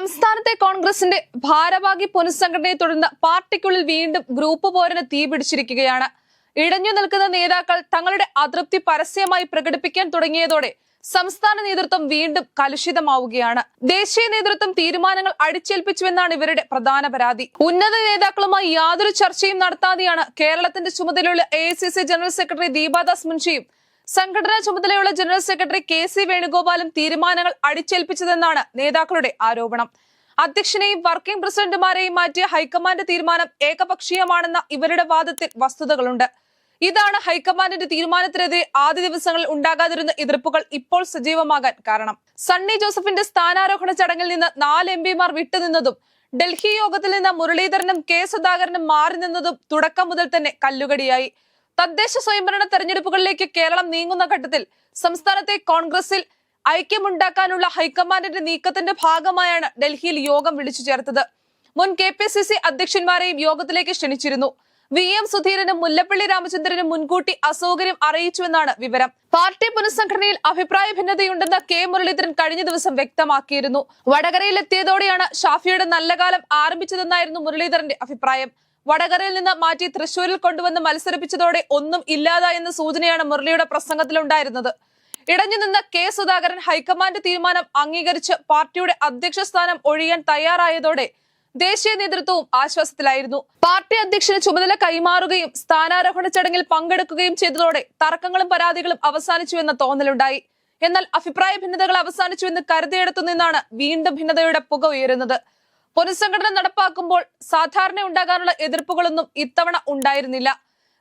സംസ്ഥാനത്തെ കോൺഗ്രസിന്റെ ഭാരവാഹി പുനഃസംഘടനയെ തുടർന്ന് പാർട്ടിക്കുള്ളിൽ വീണ്ടും ഗ്രൂപ്പ് പോരിന് തീപിടിച്ചിരിക്കുകയാണ് ഇടഞ്ഞു നിൽക്കുന്ന നേതാക്കൾ തങ്ങളുടെ അതൃപ്തി പരസ്യമായി പ്രകടിപ്പിക്കാൻ തുടങ്ങിയതോടെ സംസ്ഥാന നേതൃത്വം വീണ്ടും കലുഷിതമാവുകയാണ്. ദേശീയ നേതൃത്വം തീരുമാനങ്ങൾ അടിച്ചേൽപ്പിച്ചുവെന്നാണ് ഇവരുടെ പ്രധാന പരാതി. ഉന്നത നേതാക്കളുമായി യാതൊരു ചർച്ചയും നടത്താതെയാണ് കേരളത്തിന്റെ ചുമതലയുള്ള എ ജനറൽ സെക്രട്ടറി ദീപാദാസ് മുൻഷിയും സംഘടനാ ചുമതലയുള്ള ജനറൽ സെക്രട്ടറി കെ സി വേണുഗോപാലും തീരുമാനങ്ങൾ അടിച്ചേൽപ്പിച്ചതെന്നാണ് നേതാക്കളുടെ ആരോപണം. അധ്യക്ഷനെയും വർക്കിംഗ് പ്രസിഡന്റുമാരെയും മാറ്റിയ ഹൈക്കമാൻഡ് തീരുമാനം ഏകപക്ഷീയമാണെന്ന ഇവരുടെ വാദത്തിൽ വസ്തുതകളുണ്ട്. ഇതാണ് ഹൈക്കമാൻഡിന്റെ തീരുമാനത്തിനെതിരെ ആദ്യ ദിവസങ്ങളിൽ ഉണ്ടാകാതിരുന്ന എതിർപ്പുകൾ ഇപ്പോൾ സജീവമാകാൻ കാരണം. സണ്ണി ജോസഫിന്റെ സ്ഥാനാരോഹണ ചടങ്ങിൽ നിന്ന് നാല് എം പിമാർ വിട്ടുനിന്നതും ഡൽഹി യോഗത്തിൽ നിന്ന് മുരളീധരനും കെ സുധാകരനും മാറി നിന്നതും തുടക്കം മുതൽ തന്നെ കല്ലുകടിയായി. തദ്ദേശ സ്വയംഭരണ തെരഞ്ഞെടുപ്പുകളിലേക്ക് കേരളം നീങ്ങുന്ന ഘട്ടത്തിൽ സംസ്ഥാനത്തെ കോൺഗ്രസിൽ ഐക്യമുണ്ടാക്കാനുള്ള ഹൈക്കമാൻഡിന്റെ നീക്കത്തിന്റെ ഭാഗമായാണ് ഡൽഹിയിൽ യോഗം വിളിച്ചു ചേർത്തത്. മുൻ കെ പി സി സി അധ്യക്ഷന്മാരെയും യോഗത്തിലേക്ക് ക്ഷണിച്ചിരുന്നു. വി എം സുധീരനും മുല്ലപ്പള്ളി രാമചന്ദ്രനും മുൻകൂട്ടി അസൗകര്യം അറിയിച്ചുവെന്നാണ് വിവരം. പാർട്ടി പുനഃസംഘടനയിൽ അഭിപ്രായ ഭിന്നതയുണ്ടെന്ന് കെ മുരളീധരൻ കഴിഞ്ഞ ദിവസം വ്യക്തമാക്കിയിരുന്നു. വടകരയിൽ എത്തിയതോടെയാണ് ഷാഫിയുടെ നല്ല കാലം ആരംഭിച്ചതെന്നായിരുന്നു മുരളീധരന്റെ അഭിപ്രായം. വടകരയിൽ നിന്ന് മാറ്റി തൃശൂരിൽ കൊണ്ടുവന്ന് മത്സരിപ്പിച്ചതോടെ ഒന്നും ഇല്ലാതായെന്ന സൂചനയാണ് മുരളിയുടെ പ്രസംഗത്തിലുണ്ടായിരുന്നത്. ഇടഞ്ഞു നിന്ന കെ സുധാകരൻ ഹൈക്കമാൻഡ് തീരുമാനം അംഗീകരിച്ച് പാർട്ടിയുടെ അധ്യക്ഷ സ്ഥാനം ഒഴിയാൻ തയ്യാറായതോടെ ദേശീയ നേതൃത്വവും ആശ്വാസത്തിലായിരുന്നു. പാർട്ടി അധ്യക്ഷന് ചുമതല കൈമാറുകയും സ്ഥാനാരോഹണ ചടങ്ങിൽ പങ്കെടുക്കുകയും ചെയ്തതോടെ തർക്കങ്ങളും പരാതികളും അവസാനിച്ചുവെന്ന തോന്നലുണ്ടായി. എന്നാൽ അഭിപ്രായ ഭിന്നതകൾ അവസാനിച്ചുവെന്ന് കരുതിയെടുത്തു നിന്നാണ് വീണ്ടും ഭിന്നതയുടെ പുക ഉയരുന്നത്. പുനഃസംഘടന നടപ്പാക്കുമ്പോൾ സാധാരണ ഉണ്ടാകാനുള്ള എതിർപ്പുകളൊന്നും ഇത്തവണ ഉണ്ടായിരുന്നില്ല.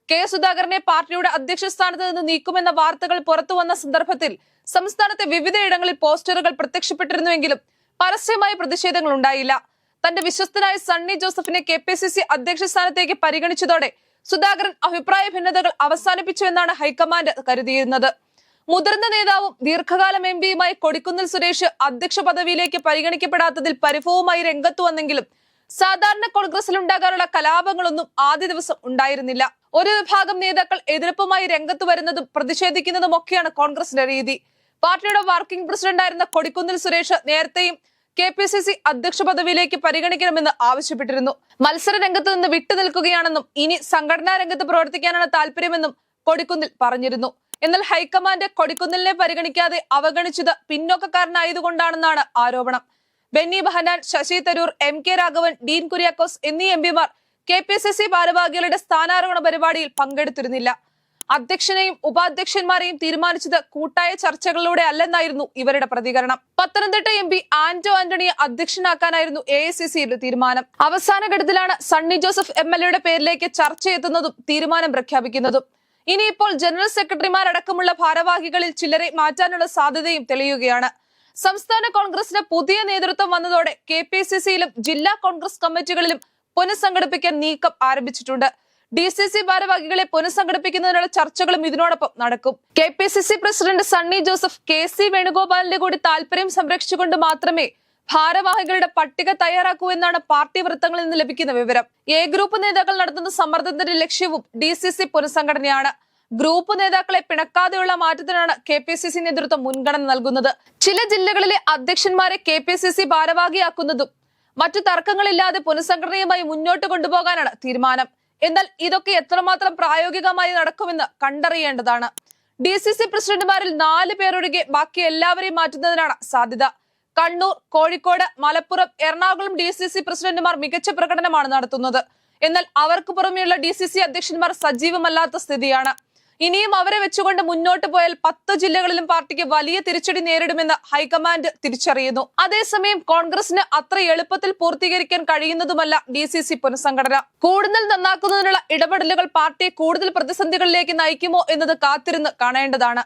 കെ സുധാകരനെ പാർട്ടിയുടെ അധ്യക്ഷ സ്ഥാനത്ത് നിന്ന് നീക്കുമെന്ന വാർത്തകൾ പുറത്തു വന്ന സന്ദർഭത്തിൽ സംസ്ഥാനത്തെ വിവിധയിടങ്ങളിൽ പോസ്റ്ററുകൾ പ്രത്യക്ഷപ്പെട്ടിരുന്നുവെങ്കിലും പരസ്യമായ പ്രതിഷേധങ്ങൾ ഉണ്ടായില്ല. തന്റെ വിശ്വസ്തനായ സണ്ണി ജോസഫിനെ കെ പി സി സി അധ്യക്ഷ സ്ഥാനത്തേക്ക് പരിഗണിച്ചതോടെ സുധാകരൻ അഭിപ്രായ ഭിന്നതകൾ അവസാനിപ്പിച്ചു എന്നാണ് ഹൈക്കമാൻഡ് കരുതിയിരുന്നത്. മുതിർന്ന നേതാവും ദീർഘകാലം എം പിയുമായി കൊടിക്കുന്നിൽ സുരേഷ് അധ്യക്ഷ പദവിയിലേക്ക് പരിഗണിക്കപ്പെടാത്തതിൽ പരിഭവമായി രംഗത്തു വന്നെങ്കിലും സാധാരണ കോൺഗ്രസിൽ ഉണ്ടാകാനുള്ള കലാപങ്ങളൊന്നും ആദ്യ ദിവസം ഉണ്ടായിരുന്നില്ല. ഒരു വിഭാഗം നേതാക്കൾ എതിർപ്പുമായി രംഗത്ത് വരുന്നതും പ്രതിഷേധിക്കുന്നതും ഒക്കെയാണ് കോൺഗ്രസിന്റെ രീതി. പാർട്ടിയുടെ വർക്കിംഗ് പ്രസിഡന്റായിരുന്ന കൊടിക്കുന്നിൽ സുരേഷ് നേരത്തെയും കെ പി സി സി അധ്യക്ഷ പദവിയിലേക്ക് പരിഗണിക്കണമെന്ന് ആവശ്യപ്പെട്ടിരുന്നു. മത്സര രംഗത്ത് നിന്ന് വിട്ടുനിൽക്കുകയാണെന്നും ഇനി സംഘടനാ രംഗത്ത് പ്രവർത്തിക്കാനാണ് താല്പര്യമെന്നും കൊടിക്കുന്നിൽ പറഞ്ഞിരുന്നു. എന്നാൽ ഹൈക്കമാൻഡ് കൊടിക്കുന്നിലിനെ പരിഗണിക്കാതെ അവഗണിച്ചത് പിന്നോക്കക്കാരനായതുകൊണ്ടാണെന്നാണ് ആരോപണം. ബെന്നി ബഹനാൻ ശശി തരൂർ എം കെ രാഘവൻ ഡീൻ കുര്യാക്കോസ് എന്നീ എം പിമാർ K P S S C ഭാരവാഹികളുടെ സ്ഥാനാരോഹണ പരിപാടിയിൽ പങ്കെടുത്തിരുന്നില്ല. അധ്യക്ഷനെയും ഉപാധ്യക്ഷന്മാരെയും തീരുമാനിച്ചത് കൂട്ടായ ചർച്ചകളിലൂടെ അല്ലെന്നായിരുന്നു ഇവരുടെ പ്രതികരണം. പത്തനംതിട്ട എം പി ആന്റോ ആന്റണിയെ അധ്യക്ഷനാക്കാനായിരുന്നു എ ഐ സി സിയുടെ തീരുമാനം. അവസാന ഘട്ടത്തിലാണ് സണ്ണി ജോസഫ് എം എൽ എയുടെ പേരിലേക്ക് ചർച്ച എത്തുന്നതും തീരുമാനം പ്രഖ്യാപിക്കുന്നതും. ഇനിയിപ്പോൾ ജനറൽ സെക്രട്ടറിമാരടക്കമുള്ള ഭാരവാഹികളിൽ ചിലരെ മാറ്റാനുള്ള സാധ്യതയും തെളിയുകയാണ്. സംസ്ഥാന കോൺഗ്രസിന് പുതിയ നേതൃത്വം വന്നതോടെ കെ ജില്ലാ കോൺഗ്രസ് കമ്മിറ്റികളിലും പുനഃസംഘടിപ്പിക്കാൻ നീക്കം ആരംഭിച്ചിട്ടുണ്ട്. ഡി സി സി ഭാരവാഹികളെ പുനഃസംഘടിപ്പിക്കുന്നതിനുള്ള ചർച്ചകളും ഇതിനോടൊപ്പം നടക്കും. K P C C president Sunny Joseph K C വേണുഗോപാലിന്റെ കൂടി താല്പര്യം സംരക്ഷിച്ചുകൊണ്ട് മാത്രമേ ഭാരവാഹികളുടെ പട്ടിക തയ്യാറാക്കൂ എന്നാണ് പാർട്ടി വൃത്തങ്ങളിൽ നിന്ന് ലഭിക്കുന്ന വിവരം. എ ഗ്രൂപ്പ് നേതാക്കൾ നടത്തുന്ന സമ്മർദ്ദത്തിന്റെ ലക്ഷ്യവും ഡി സി സി പുനഃസംഘടനയാണ്. ഗ്രൂപ്പ് നേതാക്കളെ പിണക്കാതെയുള്ള മാറ്റത്തിനാണ് കെ പി സി സി നേതൃത്വം മുൻഗണന നൽകുന്നത്. ചില ജില്ലകളിലെ അധ്യക്ഷന്മാരെ കെ പി സി സി ഭാരവാഹിയാക്കുന്നതും മറ്റു തർക്കങ്ങളില്ലാതെ പുനഃസംഘടനയുമായി മുന്നോട്ട് കൊണ്ടുപോകാനാണ് തീരുമാനം. എന്നാൽ ഇതൊക്കെ എത്രമാത്രം പ്രായോഗികമായി നടക്കുമെന്ന് കണ്ടറിയേണ്ടതാണ്. ഡി സി സി പ്രസിഡന്റുമാരിൽ നാല് പേരൊഴികെ ബാക്കി എല്ലാവരെയും മാറ്റുന്നതിനാണ് സാധ്യത. Kannur Kozhikode Malappuram Ernakulam D C C പ്രസിഡന്റുമാർ മികച്ച പ്രകടനമാണ് നടത്തുന്നത്. എന്നാൽ അവർക്ക് പുറമെയുള്ള ഡി സി സി അധ്യക്ഷന്മാർ സജീവമല്ലാത്ത സ്ഥിതിയാണ്. ഇനിയും അവരെ വെച്ചുകൊണ്ട് മുന്നോട്ട് പോയാൽ പത്ത് ജില്ലകളിലും പാർട്ടിക്ക് വലിയ തിരിച്ചടി നേരിടുമെന്ന് ഹൈക്കമാൻഡ് തിരിച്ചറിയുന്നു. അതേസമയം കോൺഗ്രസിന് അത്ര എളുപ്പത്തിൽ പൂർത്തീകരിക്കാൻ കഴിയുന്നതുമല്ല ഡി സി സി പുനഃസംഘടന. കൂടുതൽ നന്നാക്കുന്നതിനുള്ള ഇടപെടലുകൾ പാർട്ടിയെ കൂടുതൽ പ്രതിസന്ധികളിലേക്ക് നയിക്കുമോ എന്നത് കാത്തിരുന്ന് കാണേണ്ടതാണ്.